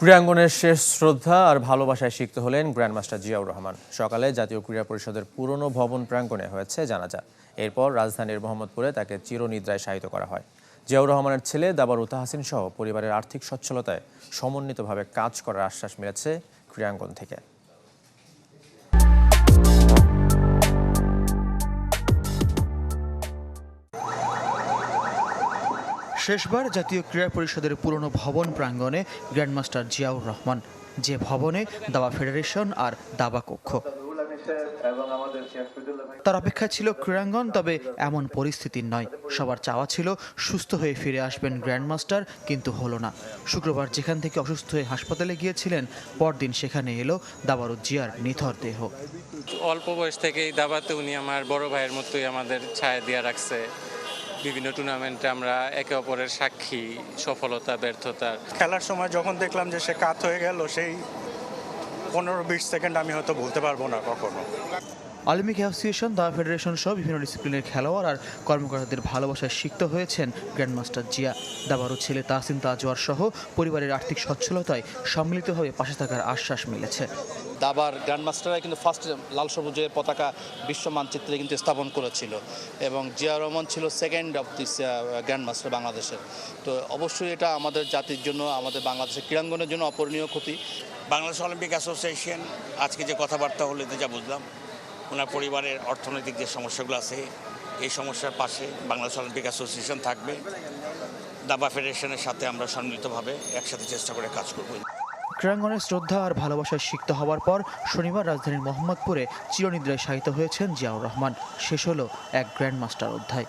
ক্রীড়াঙ্গনের শেষ শ্রদ্ধা আর ভালোবাসায় সিক্ত হলেন গ্র্যান্ডমাস্টার জিয়াউর রহমান। সকালে জাতীয় ক্রীড়া পরিষদের পুরনো ভবন প্রাঙ্গনে হয়েছে জানাজা। এরপর রাজধানীর মোহাম্মদপুরে তাকে চিরনিদ্রায় শায়িত করা হয়। জিয়াউর রহমানের ছেলে দাবার উতা হাসিন সহ পরিবারের আর্থিক সচ্ছলতায় সমন্বিতভাবে কাজ করার আশ্বাস মিলেছে ক্রীড়াঙ্গন থেকে। শেষবার জাতীয় ক্রীড়া পরিষদের পুরনো ভবন প্রাঙ্গণে গ্র্যান্ডমাস্টার জিয়াউর রহমান। যে ভবনে দাবা ফেডারেশন আর দাবা কক্ষ। তার অপেক্ষা ছিল ক্রীড়াঙ্গন, তবে এমন পরিস্থিতির নয়। সবার চাওয়া ছিল সুস্থ হয়ে ফিরে আসবেন গ্র্যান্ডমাস্টার, কিন্তু হলো না। শুক্রবার যেখান থেকে অসুস্থ হয়ে হাসপাতালে গিয়েছিলেন, পরদিন সেখানে এলো দাবারুজ্জিয়ার নিথর দেহ। অল্প বয়স থেকেই দাবাতে উনি আমার বড় ভাইয়ের মতোই আমাদের ছায়া দিয়ে রাখছে। বিভিন্ন টুর্নামেন্টে আমরা একে অপরের সাক্ষী, সফলতা ব্যর্থতার খেলার সময় যখন দেখলাম যে সে কাত হয়ে গেল, সেই পনেরো বিশ সেকেন্ড আমি হয়তো বলতে পারব না কখনো। অলিম্পিক অ্যাসোসিয়েশন দাবা ফেডারেশন সহ বিভিন্ন ডিসিপ্লিনের খেলোয়াড় আর কর্মকর্তাদের ভালোবাসায় সিক্ত হয়েছেন গ্র্যান্ডমাস্টার জিয়া দাবারু ছেলে তাহসিন তাজওয়ার সহ পরিবারের আর্থিক সচ্ছলতায় সম্মিলিতভাবে পাশে থাকার আশ্বাস মিলেছে। দাবার গ্র্যান্ডমাস্টাররা কিন্তু ফার্স্ট লাল সবুজের পতাকা বিশ্ব মানচিত্রে কিন্তু স্থাপন করেছিল এবং জিয়া রহমান ছিল সেকেন্ড অফ দিস গ্র্যান্ডমাস্টার বাংলাদেশের। তো অবশ্যই এটা আমাদের জাতির জন্য আমাদের বাংলাদেশের ক্রীড়াঙ্গনের জন্য অপরণীয় ক্ষতি। বাংলাদেশ অলিম্পিক অ্যাসোসিয়েশন আজকে যে কথাবার্তা হলো এতে যা বুঝলাম। ওনার পরিবারের অর্থনৈতিক যে সমস্যাগুলো আছে, এই সমস্যার পাশে বাংলাদেশ অলিম্পিক অ্যাসোসিয়েশন থাকবে। দাবা ফেডারেশনের সাথে আমরা সম্মিলিতভাবে একসাথে চেষ্টা করে কাজ করব। ক্রীড়াঙ্গনের শ্রদ্ধা আর ভালোবাসায় সিক্ত হওয়ার পর শনিবার রাজধানীর মোহাম্মদপুরে চিরনিদ্রায় শায়িত হয়েছেন জিয়াউর রহমান। শেষ হলো এক গ্র্যান্ডমাস্টার অধ্যায়।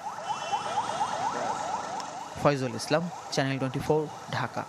Foyzul Islam channel twenty Dhaka.